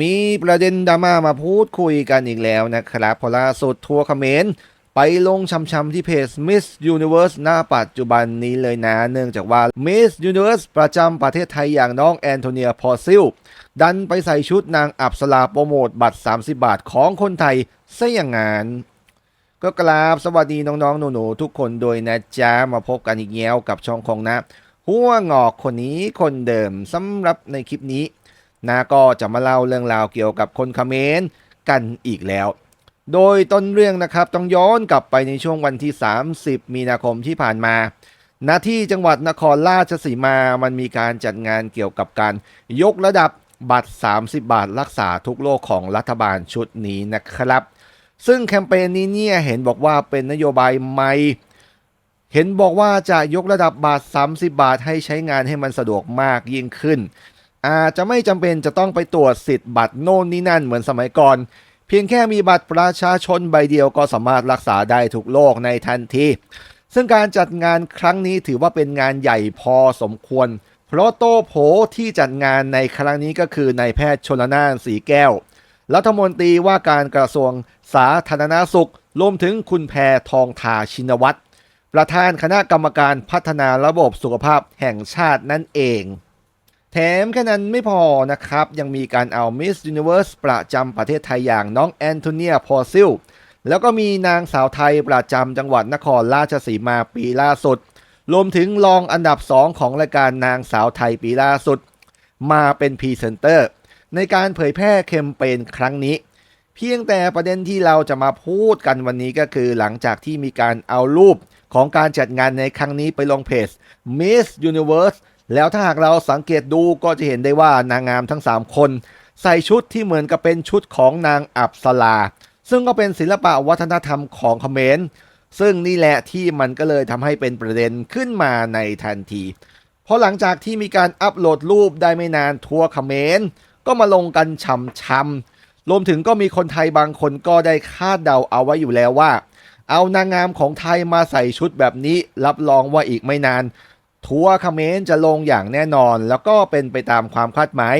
มีประเด็นดราม่ามาพูดคุยกันอีกแล้วนะครับพอล่าสุดทัวร์เขมรไปลงช้ำๆที่เพจ Miss Universe หน้าปัจจุบันนี้เลยนะ เนื่องจากว่า Miss Universe ประจำประเทศไทยอย่างน้องแอนโทเนียพอซิล ดันไปใส่ชุดนางอับสลาโปรโมทบัตร 30 บาทของคนไทยซะอย่างงานก็กราบสวัสดีน้องๆ หนูๆ ทุกคนโดยนะจ๊ะ มาพบกันอีกแล้วกับช่องของนะ หัวงอกคนนี้คนเดิมสำหรับในคลิปนี้ นาก็จะมาเล่าเรื่องราวเกี่ยวกับคนคเขมรกันอีกแล้ว โดยต้นเรื่องนะครับต้องย้อนกลับไปในช่วงวันที่ 30 มีนาคมที่ผ่านมาณที่จังหวัดนครราชสีมามันมีการจัดงานเกี่ยวกับการยกระดับบัตร 30 บาทรักษาทุกโรคของรัฐบาลชุดนี้นะครับ ซึ่งแคมเปญนี้เนี่ยเห็นบอกว่าเป็นนโยบายใหม่เห็นบอกว่าจะยกระดับบาท30 บาทให้ใช้งานให้มันสะดวกมากยิ่งขึ้น อาจจะไม่จำเป็นจะต้องไปตรวจสิทธิ์บัตรโน่นนี่นั่นเหมือนสมัยก่อน เพียงแค่มีบัตรประชาชนใบเดียวก็สามารถรักษาได้ทุกโรคในทันที ซึ่งการจัดงานครั้งนี้ถือว่าเป็นงานใหญ่พอสมควร เพราะโตโผที่จัดงานในครั้งนี้ก็คือนายแพทย์ชนละนานสีแก้ว รัฐมนตรีว่าการกระทรวงสาธารณสุข รวมถึงคุณแพทองทาชินวัตรประธานคณะกรรมการพัฒนาระบบสุขภาพแห่งชาตินั่นเอง แถมแค่นั้นไม่พอนะครับ ยังมีการเอา Miss Universe ประจำประเทศไทยอย่างน้องแอนโทเนียพอซิลแล้วก็มีนางสาวไทยประจำจังหวัดนครราชสีมาปีล่าสุด รวมถึงรองอันดับ 2 ของรายการนางสาวไทยปีล่าสุด มาเป็นพรีเซนเตอร์ ในการเผยแพร่แคมเปญครั้งนี้ เพียงแต่ประเด็นที่เราจะมาพูดกันวันนี้ก็คือหลังจากที่มีการเอารูปของการจัดงานในครั้งนี้ไปลงเพจ Miss Universe แล้วถ้าหากเราสังเกตดูก็จะเห็นได้ว่านางงามทั้ง 3 คน ใส่ชุดที่เหมือนกับเป็นชุดของนางอับสลา ซึ่งก็เป็นศิลปะวัฒนธรรมของเขมรซึ่งนี่แหละที่มันก็เลยทำให้เป็นประเด็นขึ้นมาในทันที เพราะหลังจากที่มีการอัปโหลดรูปได้ไม่นานทัวร์เขมรก็มาลงกันช่ำๆรวมถึงก็มีคนไทยบางคนก็ได้คาดเดาเอาไว้อยู่แล้วว่า เอานางงามของไทยมาใส่ชุดแบบนี้ รับรองว่าอีกไม่นาน ทัวร์เขมรจะลงอย่างแน่นอน แล้วก็เป็นไปตามความคาดหมาย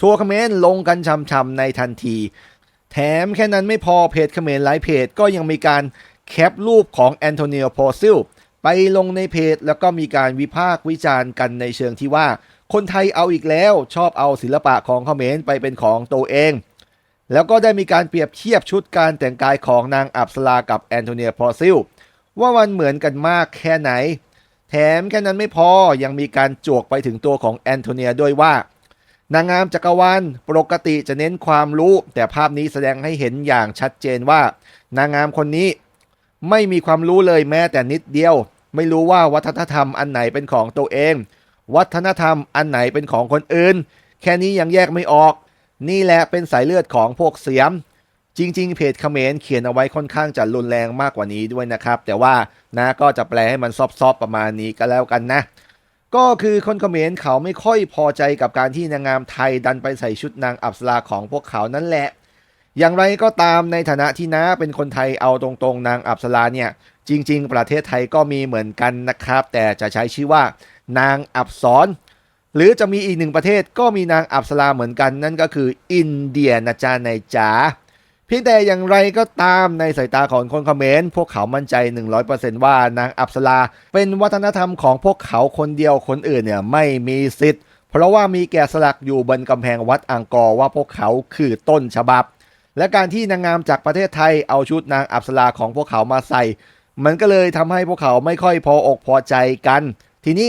ทัวร์เขมรลงกันช่ำๆในทันที แถมแค่นั้นไม่พอเพจเขมรหลายเพจก็ยังมีการแคปรูปของแอนโทเนียโพซิลไปลงในเพจแล้วก็มีการวิพากษ์วิจารณ์กันในเชิงที่ว่า คนไทยเอาอีกแล้วชอบเอาศิลปะของเขมรไปเป็นของตัวเอง แล้วก็ได้มีการเปรียบเทียบชุดการแต่งกายของนางอับสลากับแอนโทเนียพอซิลว่ามันเหมือนกันมากแค่ไหน แถมแค่นั้นไม่พอยังมีการจวกไปถึงตัวของแอนโทเนียด้วยว่า นางงามจักรวาลปกติจะเน้นความรู้ แต่ภาพนี้แสดงให้เห็นอย่างชัดเจนว่า นางงามคนนี้ ไม่มีความรู้เลยแม้แต่นิดเดียว ไม่รู้ว่าวัฒนธรรมอันไหนเป็นของตัวเอง วัฒนธรรมอันไหนเป็นของคนอื่น แค่นี้ยังแยกไม่ออก นี่แหละเป็นสายเลือดของพวกเสียม จริง ๆ เพจเขมรเขียนเอาไว้ค่อนข้างจะรุนแรงมากกว่านี้ด้วยนะครับ แต่ว่านะก็จะแปลให้มันซอฟๆประมาณนี้ก็แล้วกันนะ ก็คือคนเขมรเขาไม่ค่อยพอใจกับการที่นางงามไทยดันไปใส่ชุดนางอับสราของพวกเขานั่นแหละ อย่างไรก็ตามในฐานะที่น้าเป็นคนไทยเอาตรงๆ นางอับสราเนี่ย จริง ๆ ประเทศไทยก็มีเหมือนกันนะครับ แต่จะใช้ชื่อว่านางอับสรหรือจะมีอีกหนึ่งประเทศก็มีนางอับสราเหมือนกันนั่นก็คืออินเดียนะจ๊ะในจ๋า พียงแต่อย่างไรก็ตามในสายตาของคนคอมเขมรพวกเขามั่นใจ 100%ว่านางอับสราเป็นวัฒนธรรมของพวกเขาคนเดียวคนอื่นเนี่ยไม่มีสิทธิ์ เพราะว่ามีแกะสลักอยู่บนกำแพงวัดอังกอร์ว่าพวกเขาคือต้นฉบับ และการที่นางงามจากประเทศไทยเอาชุดนางอับสราของพวกเขามาใส่ มันก็เลยทำให้พวกเขาไม่ค่อยพออกพอใจกัน ทีนี้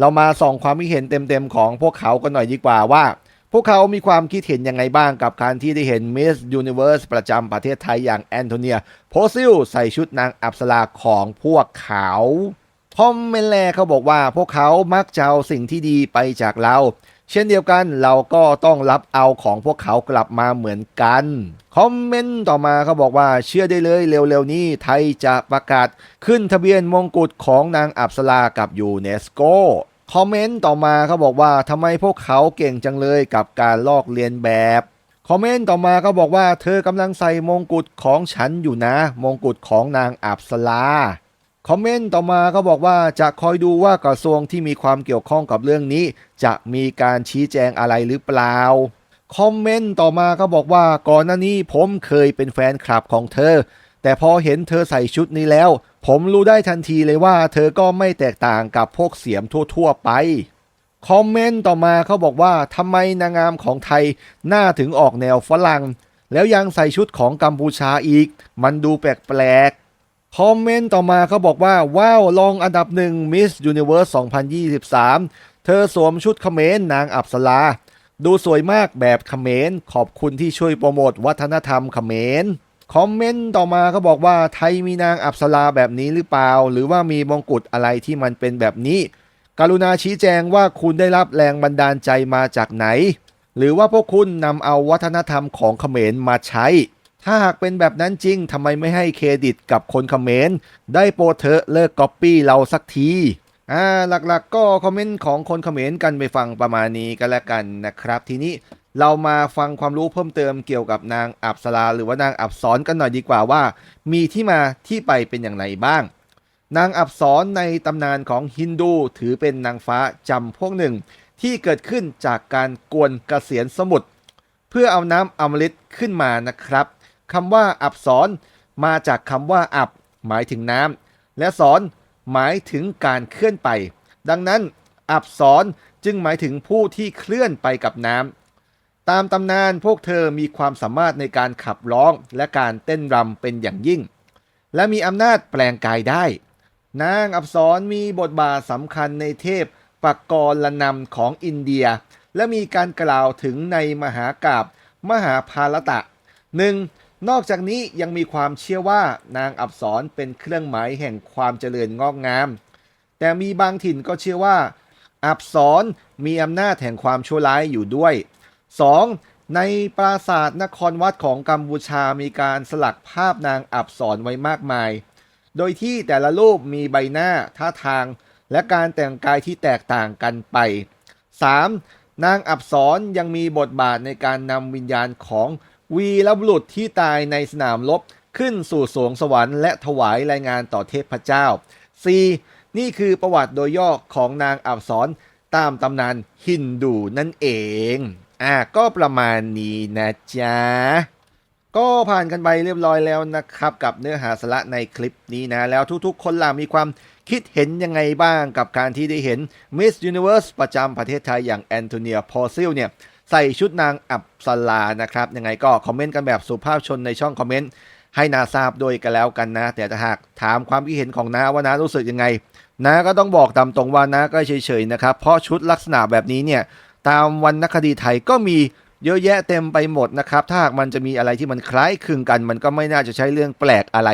เรามาส่องความคิดเห็นเต็มๆของพวกเขากันหน่อยดีกว่าว่า พวกเขามีความคิดเห็นยังไงบ้างกับการที่ได้เห็น Miss Universe ประจำประเทศไทยอย่างแอนโทเนียโพซิลใส่ชุดนางอับสราของพวกเขาทอมเมนแลเขาบอกว่าพวกเขามักจะเอาสิ่งที่ดีไปจากเรา เช่นเดียวกันเราก็ต้องรับเอาของพวกเขากลับมาเหมือนกัน คอมเมนต์ต่อมาเขาบอกว่าเชื่อได้เลยเร็วๆนี้ไทยจะประกาศขึ้นทะเบียนมงกุฎของนางอับสรากับยูเนสโก คอมเมนต์ต่อมาเขาบอกว่าทำไมพวกเขาเก่งจังเลยกับการลอกเลียนแบบ คอมเมนต์ต่อมาเขาบอกว่า เธอกำลังใส่มงกุฎของฉันอยู่นะ มงกุฎของนางอับสราคอมเมนต์ต่อมาเขาบอกว่าจะคอยดูว่ากระทรวงที่มีความเกี่ยวข้องกับเรื่องนี้ จะมีการชี้แจงอะไรหรือเปล่า คอมเมนต์ต่อมาก็บอกว่าก่อนหน้านี้ผมเคยเป็นแฟนคลับของเธอ แต่พอเห็นเธอใส่ชุดนี้แล้ว ผมรู้ได้ทันทีเลยว่า เธอก็ไม่แตกต่างกับพวกเสียมทั่วๆไป คอมเมนต์ต่อมาเขาบอกว่าทำไมนางงามของไทยหน้าถึงออกแนวฝรั่ง แล้วยังใส่ชุดของกัมพูชาอีก มันดูแปลกๆคอมเมนต์ต่อมาเขาบอกว่า ว้าวรองอันดับหนึ่ง Miss Universe 2023 เธอสวมชุดเขมรนางอับสลา ดูสวยมากแบบเขมรขอบคุณที่ช่วยโปรโมทวัฒนธรรมเขมร คอมเมนต์ต่อมาเขาบอกว่าไทยมีนางอับสลาแบบนี้หรือเปล่า หรือว่ามีมงกุฎอะไรที่มันเป็นแบบนี้ กรุณาชี้แจงว่าคุณได้รับแรงบันดาลใจมาจากไหน หรือว่าพวกคุณนำเอาวัฒนธรรมของเขมรมาใช้ ถ้าหากเป็นแบบนั้นจริงทำไมไม่ให้เครดิตกับคนเขมร ได้โปรดเถอะเลิกก๊อปปี้เราสักทีอ่าหลักๆก็คอมเมนต์ของคนเขมรกันไปฟังประมาณนี้กันแล้วกันนะครับ ทีนี้ เรามาฟังความรู้เพิ่มเติมเกี่ยวกับนางอับสราหรือว่านางอับสรกันหน่อยดีกว่าว่า มีที่มาที่ไปเป็นอย่างไรบ้าง นางอับสรในตำนานของฮินดูถือเป็นนางฟ้าจำพวกหนึ่ง ที่เกิดขึ้นจากการกวนกระเสียนสมุทรเพื่อเอาน้ำอมฤตขึ้นมานะครับคำว่าอับสรมาจากคำว่าอับ หมายถึงน้ำและสอนหมายถึงการเคลื่อนไป ดังนั้น อับสรจึงหมายถึงผู้ที่เคลื่อนไปกับน้ำ ตามตำนานพวกเธอมีความสามารถในการขับร้องและการเต้นรำเป็นอย่างยิ่ง และมีอำนาจแปลงกายได้ นางอับสรมีบทบาทสำคัญในเทพปักกรละนำของอินเดีย และมีการกล่าวถึงในมหากาบมหาภารตะหนึ่งนอกจากนี้ยังมีความเชื่อว่านางอับสรเป็นเครื่องหมายแห่งความเจริญงอกงาม แต่มีบางถิ่นก็เชื่อว่า อับสรมีอำนาจแห่งความชั่วร้ายอยู่ด้วย 2. ในปราสาทนครวัดของกัมพูชามีการสลักภาพนางอับสรไว้มากมาย โดยที่แต่ละรูปมีใบหน้าท่าทาง และการแต่งกายที่แตกต่างกันไป 3. นางอับสรยังมีบทบาทในการนำวิญญาณของวีรบุรุษที่ตายในสนามรบขึ้นสู่สวงสวรรค์และถวายรายงานต่อเทพเจ้า 4. นี่คือประวัติโดยย่อของนางอับสรตามตำนานฮินดูนั่นเอง อะก็ประมาณนี้นะจ๊ะ ก็ผ่านกันไปเรียบร้อยแล้วนะครับ กับเนื้อหาสาระในคลิปนี้นะ แล้วทุกๆ คนล่ะมีความคิดเห็นยังไงบ้างกับการที่ได้เห็น Miss Universe ประจำประเทศไทยอย่างแอนโทเนียพอซิลเนี่ยใส่ชุดนางอับสลานะครับ ยังไงก็คอมเมนต์กันแบบสุภาพชนในช่องคอมเมนต์ให้นาทราบด้วยกันแล้วกันนะ แต่ถ้าหากถามความคิดเห็นของน้าว่าน้ารู้สึกยังไงน้าก็ต้องบอกตามตรงว่าน้าก็เฉยๆนะครับ เพราะชุดลักษณะแบบนี้เนี่ย ตามวรรณคดีไทยก็มีเยอะแยะเต็มไปหมดนะครับ ถ้าหากมันจะมีอะไรที่มันคล้ายคลึงกัน มันก็ไม่น่าจะใช้เรื่องแปลกอะไร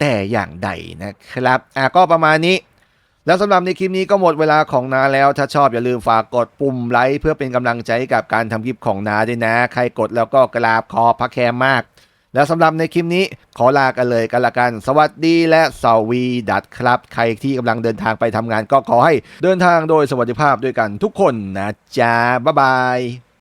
แต่อย่างใดนะครับอะก็ประมาณนี้ แล้วสำหรับในคลิปนี้ก็หมดเวลาของนาแล้ว ถ้าชอบอย่าลืมฝากกดปุ่มไลค์เพื่อเป็นกำลังใจกับการทำคลิปของนาด้วยนะ ใครกดแล้วก็กราบขอพระแคมมาก และสำหรับในคลิปนี้ขอลากันเลยกันละกัน สวัสดีและสวีดัตครับ ใครที่กำลังเดินทางไปทำงานก็ขอให้เดินทางโดยสวัสดิภาพด้วยกันทุกคนนะจ๊ะบ๊ายบาย